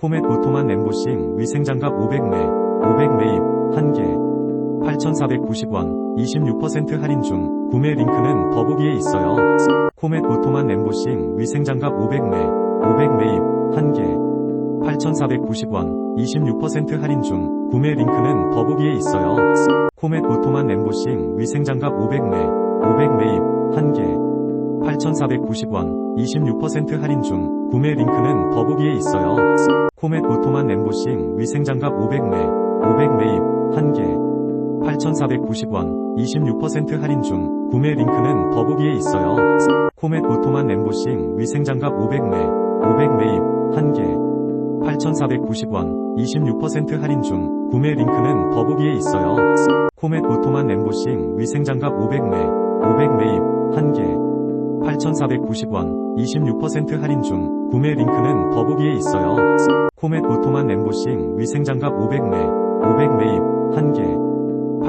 코멧 보통한 엠보싱 위생장갑 500매, 500매입, 1개. 8,490원, 26% 할인 중, 구매 링크는 더보기에 있어요. 코멧 보통한 엠보싱 위생장갑 500매, 500매입, 1개. 8,490원, 26% 할인 중, 구매 링크는 더보기에 있어요. 코멧 보통한 엠보싱 위생장갑 500매, 500매입, 1개. 8,490원, 26% 할인 중, 구매 링크는 더보기에 있어요. 코멧 보통한 엠보싱 위생장갑 500매, 500매입, 1개. 8,490원, 26% 할인 중, 구매 링크는 더보기에 있어요. 코멧 보통한 엠보싱 위생장갑 500매, 500매입, 1개. 8,490원, 26% 할인 중, 구매 링크는 더보기에 있어요. 코멧 보통한 엠보싱 위생장갑 500매, 500매입, 1개. 8,490원, 26% 할인 중, 구매 링크는 더보기에 있어요. 코멧 보통한 엠보싱 위생장갑 500매, 500매입,